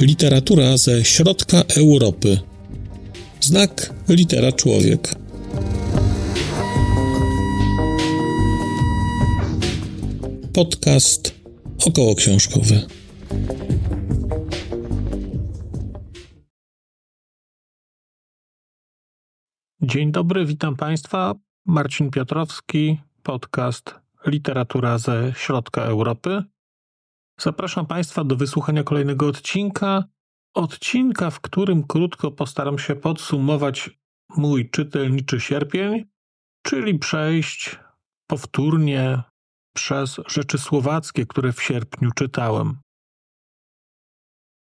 Literatura ze środka Europy. Znak litera człowiek. Podcast około książkowy. Dzień dobry, witam Państwa. Marcin Piotrowski, podcast Literatura ze środka Europy. Zapraszam Państwa do wysłuchania kolejnego odcinka. Odcinka, w którym krótko postaram się podsumować mój czytelniczy sierpień, czyli przejść powtórnie przez rzeczy słowackie, które w sierpniu czytałem.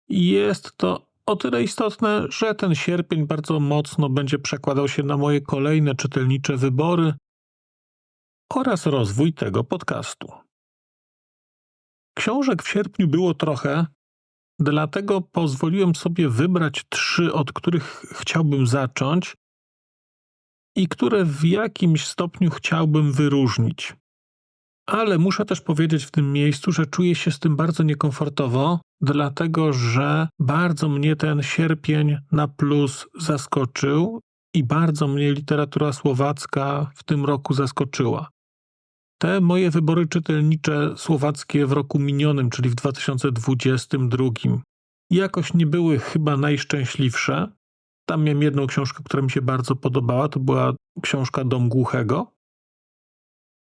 Jest to o tyle istotne, że ten sierpień bardzo mocno będzie przekładał się na moje kolejne czytelnicze wybory oraz rozwój tego podcastu. Książek w sierpniu było trochę, dlatego pozwoliłem sobie wybrać trzy, od których chciałbym zacząć i które w jakimś stopniu chciałbym wyróżnić. Ale muszę też powiedzieć w tym miejscu, że czuję się z tym bardzo niekomfortowo, dlatego że bardzo mnie ten sierpień na plus zaskoczył i bardzo mnie literatura słowacka w tym roku zaskoczyła. Te moje wybory czytelnicze słowackie w roku minionym, czyli w 2022, jakoś nie były chyba najszczęśliwsze. Tam miałem jedną książkę, która mi się bardzo podobała, to była książka Dom Głuchego.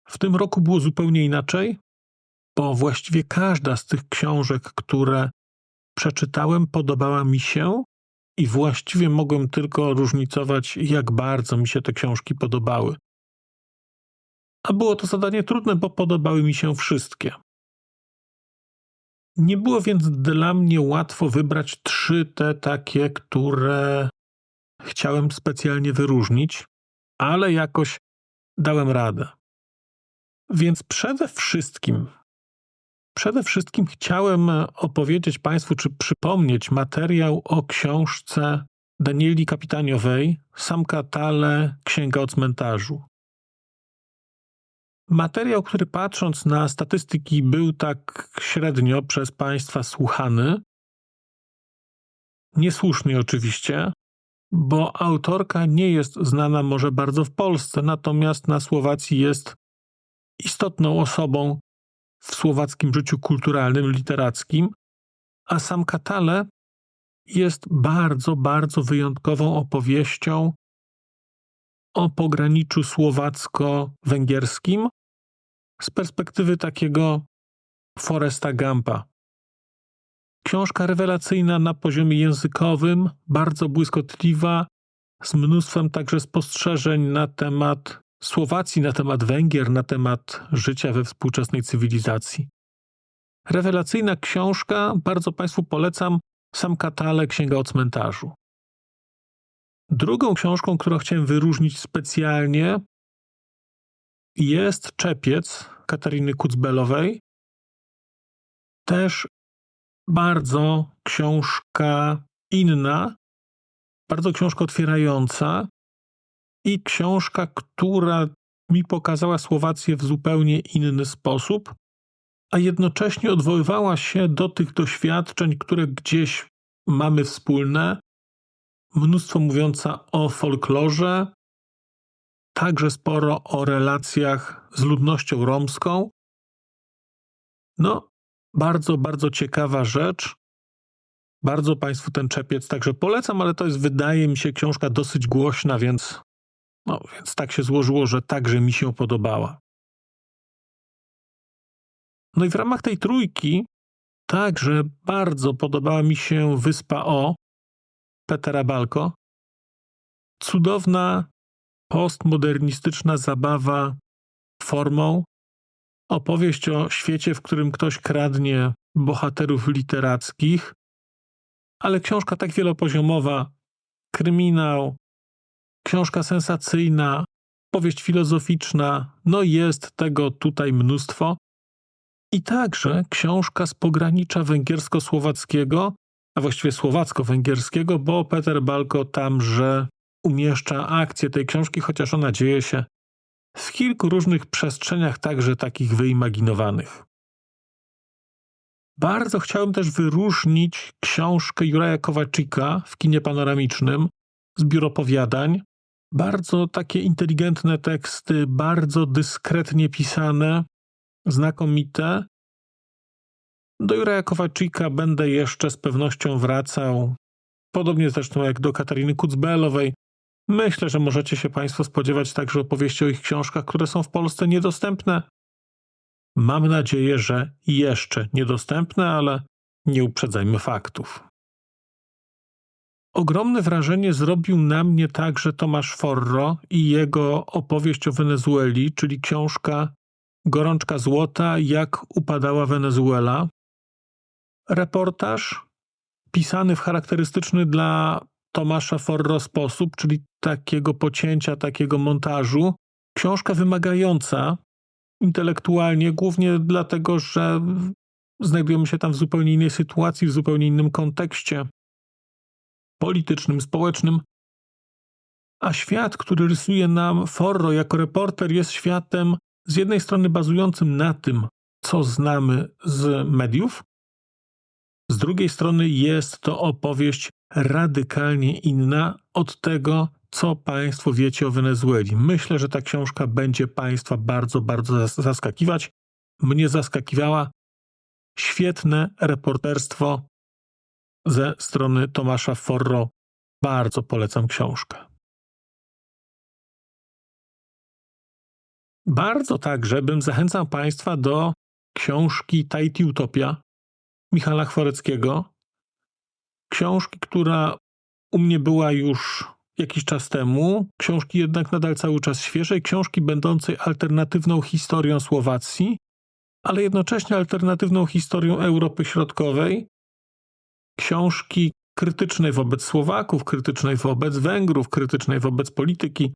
W tym roku było zupełnie inaczej, bo właściwie każda z tych książek, które przeczytałem, podobała mi się i właściwie mogłem tylko różnicować, jak bardzo mi się te książki podobały. A było to zadanie trudne, bo podobały mi się wszystkie. Nie było więc dla mnie łatwo wybrać trzy te takie, które chciałem specjalnie wyróżnić, ale jakoś dałem radę. Więc przede wszystkim, przede wszystkim chciałem opowiedzieć Państwu, czy przypomnieć materiał o książce Danieli Kapitaniowej Sam Katale, Księga o cmentarzu. Materiał, który patrząc na statystyki był tak średnio przez Państwa słuchany, niesłusznie oczywiście, bo autorka nie jest znana może bardzo w Polsce, natomiast na Słowacji jest istotną osobą w słowackim życiu kulturalnym, literackim, a sam Katale jest bardzo, bardzo wyjątkową opowieścią o pograniczu słowacko-węgierskim z perspektywy takiego Foresta Gampa. Książka rewelacyjna na poziomie językowym, bardzo błyskotliwa, z mnóstwem także spostrzeżeń na temat Słowacji, na temat Węgier, na temat życia we współczesnej cywilizacji. Rewelacyjna książka, bardzo Państwu polecam, sam Katale, Księga o cmentarzu. Drugą książką, którą chciałem wyróżnić specjalnie, jest Czepiec Katariny Kucbelowej. Też bardzo książka inna, bardzo książka otwierająca, i książka, która mi pokazała Słowację w zupełnie inny sposób, a jednocześnie odwoływała się do tych doświadczeń, które gdzieś mamy wspólne. Mnóstwo mówiąca o folklorze, także sporo o relacjach z ludnością romską. No, bardzo, bardzo ciekawa rzecz. Bardzo Państwu ten czepiec także polecam, ale to jest, wydaje mi się, książka dosyć głośna, więc no więc tak się złożyło, że także mi się podobała. No i w ramach tej trójki także bardzo podobała mi się Wyspa O Petera Balko. Cudowna, postmodernistyczna zabawa formą. Opowieść o świecie, w którym ktoś kradnie bohaterów literackich, ale książka tak wielopoziomowa, kryminał, książka sensacyjna, powieść filozoficzna, no jest tego tutaj mnóstwo. I także książka z pogranicza węgiersko-słowackiego, a właściwie słowacko-węgierskiego, bo Peter Balko tamże umieszcza akcję tej książki, chociaż ona dzieje się w kilku różnych przestrzeniach, także takich wyimaginowanych. Bardzo chciałem też wyróżnić książkę Juraja Kowaczyka w kinie panoramicznym, zbiór opowiadań. Bardzo takie inteligentne teksty, bardzo dyskretnie pisane, znakomite. Do Juraja Kowaczyka będę jeszcze z pewnością wracał, podobnie zresztą jak do Katariny Kucbelowej. Myślę, że możecie się Państwo spodziewać także opowieści o ich książkach, które są w Polsce niedostępne. Mam nadzieję, że jeszcze niedostępne, ale nie uprzedzajmy faktów. Ogromne wrażenie zrobił na mnie także Tomasz Forro i jego opowieść o Wenezueli, czyli książka Gorączka Złota, jak upadała Wenezuela. Reportaż pisany w charakterystyczny dla Tomasza Forro sposób, czyli takiego pocięcia, takiego montażu. Książka wymagająca intelektualnie, głównie dlatego, że znajdujemy się tam w zupełnie innej sytuacji, w zupełnie innym kontekście politycznym, społecznym. A świat, który rysuje nam Forro jako reporter, jest światem z jednej strony bazującym na tym, co znamy z mediów, z drugiej strony jest to opowieść radykalnie inna od tego, co Państwo wiecie o Wenezueli. Myślę, że ta książka będzie Państwa bardzo, bardzo zaskakiwać. Mnie zaskakiwała. Świetne reporterstwo ze strony Tomasza Forro. Bardzo polecam książkę. Bardzo także bym zachęcał Państwa do książki Tahiti Utopia Michala Chworeckiego. Książki, która u mnie była już jakiś czas temu, książki jednak nadal cały czas świeżej, książki będącej alternatywną historią Słowacji, ale jednocześnie alternatywną historią Europy Środkowej, książki krytycznej wobec Słowaków, krytycznej wobec Węgrów, krytycznej wobec polityki.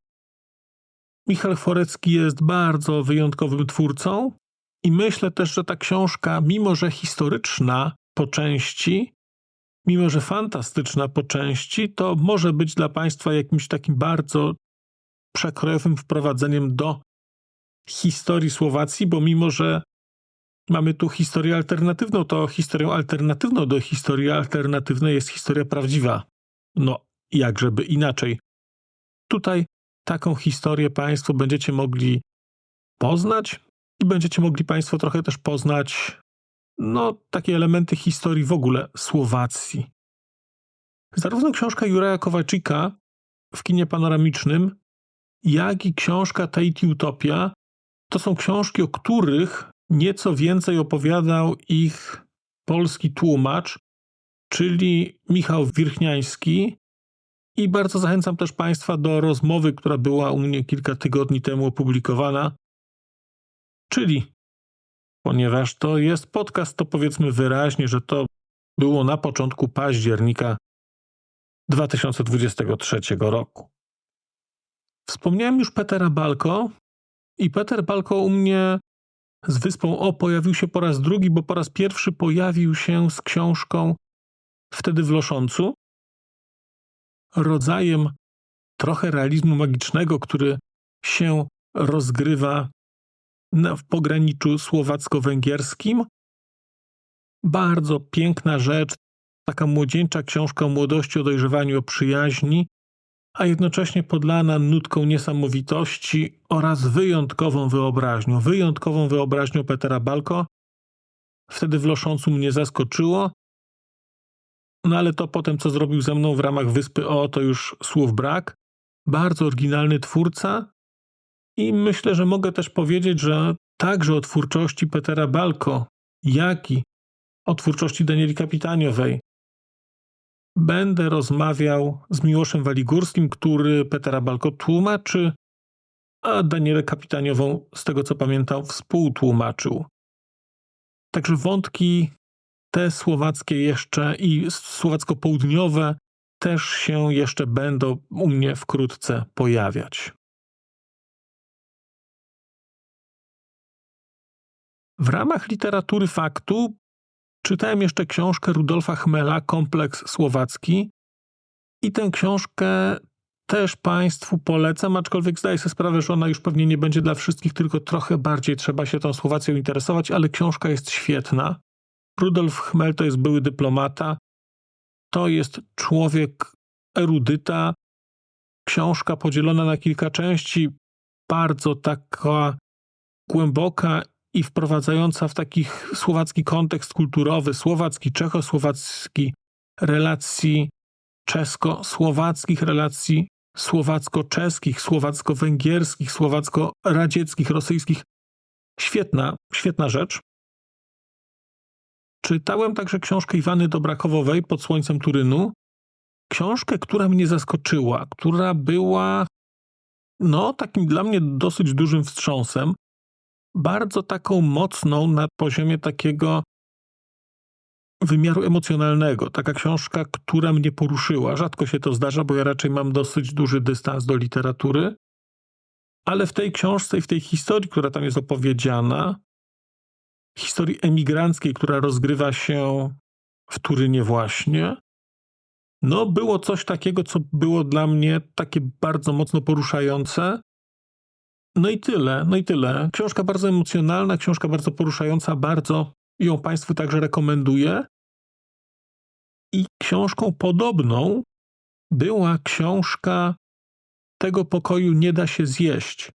Michał Forecki jest bardzo wyjątkowym twórcą i myślę też, że ta książka, mimo że historyczna po części, mimo że fantastyczna po części, to może być dla Państwa jakimś takim bardzo przekrojowym wprowadzeniem do historii Słowacji, bo mimo że mamy tu historię alternatywną, to historią alternatywną do historii alternatywnej jest historia prawdziwa. No, jakżeby inaczej. Tutaj taką historię Państwo będziecie mogli poznać i będziecie mogli Państwo trochę też poznać no, takie elementy historii w ogóle Słowacji. Zarówno książka Juraja Kowalczyka w kinie panoramicznym, jak i książka Tahiti Utopia to są książki, o których nieco więcej opowiadał ich polski tłumacz, czyli Michał Wirchniański. I bardzo zachęcam też Państwa do rozmowy, która była u mnie kilka tygodni temu opublikowana, czyli ponieważ to jest podcast, to powiedzmy wyraźnie, że to było na początku października 2023 roku. Wspomniałem już Petera Balko i Peter Balko u mnie z Wyspą O pojawił się po raz drugi, bo po raz pierwszy pojawił się z książką wtedy w Loszącu, rodzajem trochę realizmu magicznego, który się rozgrywa w pograniczu słowacko-węgierskim. Bardzo piękna rzecz, taka młodzieńcza książka o młodości, o dojrzewaniu, o przyjaźni, a jednocześnie podlana nutką niesamowitości oraz wyjątkową wyobraźnią. Wyjątkową wyobraźnią Petera Balko. Wtedy w Loszącu mnie zaskoczyło. No ale to potem, co zrobił ze mną w ramach Wyspy O, to już słów brak. Bardzo oryginalny twórca, i myślę, że mogę też powiedzieć, że także o twórczości Petera Balko, jak i o twórczości Danieli Kapitaniowej będę rozmawiał z Miłoszem Waligórskim, który Petera Balko tłumaczy, a Danielę Kapitaniową, z tego co pamiętam, współtłumaczył. Także wątki te słowackie jeszcze i słowacko-południowe też się jeszcze będą u mnie wkrótce pojawiać. W ramach literatury faktu czytałem jeszcze książkę Rudolfa Chmela, Kompleks Słowacki. I tę książkę też Państwu polecam, aczkolwiek zdaję sobie sprawę, że ona już pewnie nie będzie dla wszystkich, tylko trochę bardziej trzeba się tą Słowacją interesować, ale książka jest świetna. Rudolf Chmel to jest były dyplomata, to jest człowiek erudyta. Książka podzielona na kilka części, bardzo taka głęboka i wprowadzająca w taki słowacki kontekst kulturowy, słowacki, czechosłowacki, relacji czesko-słowackich, relacji słowacko-czeskich, słowacko-węgierskich, słowacko-radzieckich, rosyjskich. Świetna, świetna rzecz. Czytałem także książkę Iwany Dobrakowowej Pod słońcem Turynu. Książkę, która mnie zaskoczyła, która była no takim dla mnie dosyć dużym wstrząsem. Bardzo taką mocną na poziomie takiego wymiaru emocjonalnego. Taka książka, która mnie poruszyła. Rzadko się to zdarza, bo ja raczej mam dosyć duży dystans do literatury. Ale w tej książce i w tej historii, która tam jest opowiedziana, historii emigranckiej, która rozgrywa się w Turynie właśnie, no było coś takiego, co było dla mnie takie bardzo mocno poruszające. No i tyle, no i tyle. Książka bardzo emocjonalna, książka bardzo poruszająca, bardzo ją Państwu także rekomenduję. I książką podobną była książka Tego pokoju nie da się zjeść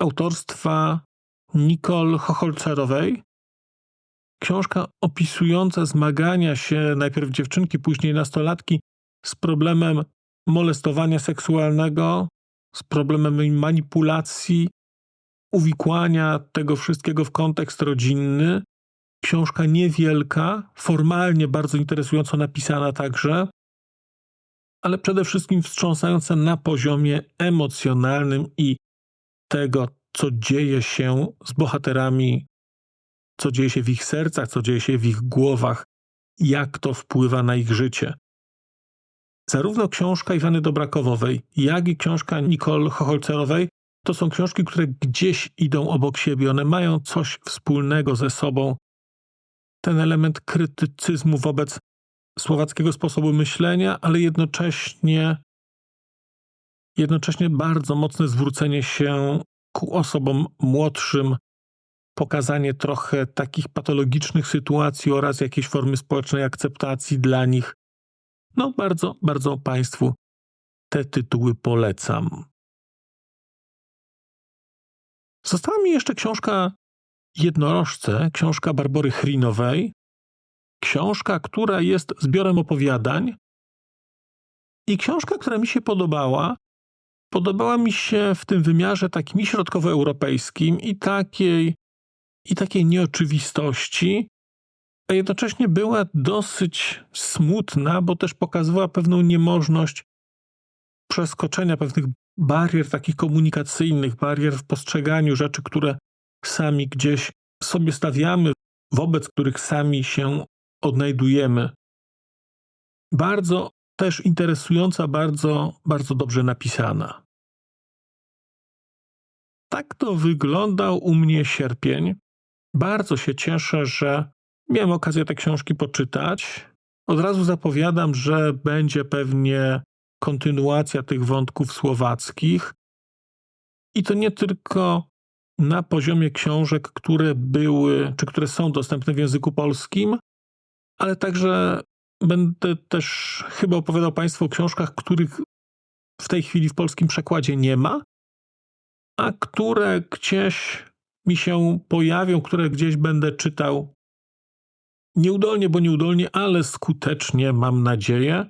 autorstwa Nicole Chocholcerowej. Książka opisująca zmagania się najpierw dziewczynki, później nastolatki z problemem molestowania seksualnego, z problemem manipulacji, uwikłania tego wszystkiego w kontekst rodzinny. Książka niewielka, formalnie bardzo interesująco napisana także, ale przede wszystkim wstrząsająca na poziomie emocjonalnym i tego, co dzieje się z bohaterami, co dzieje się w ich sercach, co dzieje się w ich głowach, jak to wpływa na ich życie. Zarówno książka Iwany Dobrakowowej, jak i książka Nicole Chocholcerowej to są książki, które gdzieś idą obok siebie. One mają coś wspólnego ze sobą. Ten element krytycyzmu wobec słowackiego sposobu myślenia, ale jednocześnie, jednocześnie bardzo mocne zwrócenie się ku osobom młodszym, pokazanie trochę takich patologicznych sytuacji oraz jakiejś formy społecznej akceptacji dla nich. No, bardzo, bardzo Państwu te tytuły polecam. Została mi jeszcze książka Jednorożce, książka Barbory Chrinowej. Książka, która jest zbiorem opowiadań. I książka, która mi się podobała, podobała mi się w tym wymiarze takim środkowoeuropejskim i takiej, i takiej nieoczywistości, a jednocześnie była dosyć smutna, bo też pokazywała pewną niemożność przeskoczenia pewnych barier takich komunikacyjnych, barier w postrzeganiu rzeczy, które sami gdzieś sobie stawiamy, wobec których sami się odnajdujemy. Bardzo też interesująca, bardzo, bardzo dobrze napisana. Tak to wyglądał u mnie sierpień. Bardzo się cieszę, że miałem okazję te książki poczytać. Od razu zapowiadam, że będzie pewnie kontynuacja tych wątków słowackich. I to nie tylko na poziomie książek, które były, czy które są dostępne w języku polskim, ale także będę też chyba opowiadał Państwu o książkach, których w tej chwili w polskim przekładzie nie ma, a które gdzieś mi się pojawią, które gdzieś będę czytał nieudolnie, bo nieudolnie, ale skutecznie, mam nadzieję.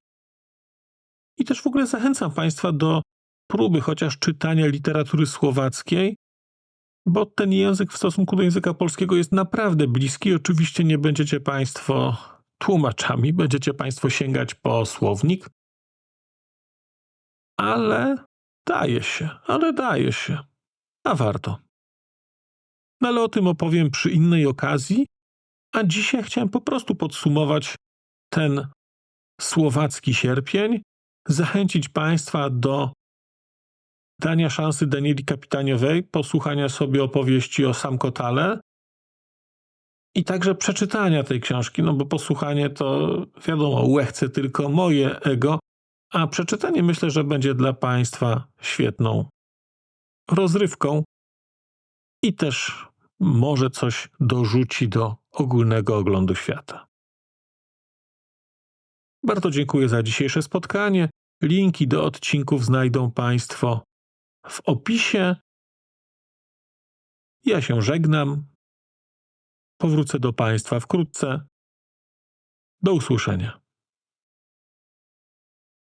I też w ogóle zachęcam Państwa do próby chociaż czytania literatury słowackiej, bo ten język w stosunku do języka polskiego jest naprawdę bliski. Oczywiście nie będziecie Państwo tłumaczami, będziecie Państwo sięgać po słownik, ale daje się, ale daje się, a warto. No ale o tym opowiem przy innej okazji, a dzisiaj chciałem po prostu podsumować ten słowacki sierpień, zachęcić Państwa do dania szansy Danieli Kapitaniowej, posłuchania sobie opowieści o Sam Kotale i także przeczytania tej książki, no bo posłuchanie to wiadomo, łechce tylko moje ego, A przeczytanie myślę, że będzie dla Państwa świetną rozrywką i też może coś dorzuci do ogólnego oglądu świata. Bardzo dziękuję za dzisiejsze spotkanie. Linki do odcinków znajdą Państwo w opisie. Ja się żegnam. Powrócę do Państwa wkrótce. Do usłyszenia.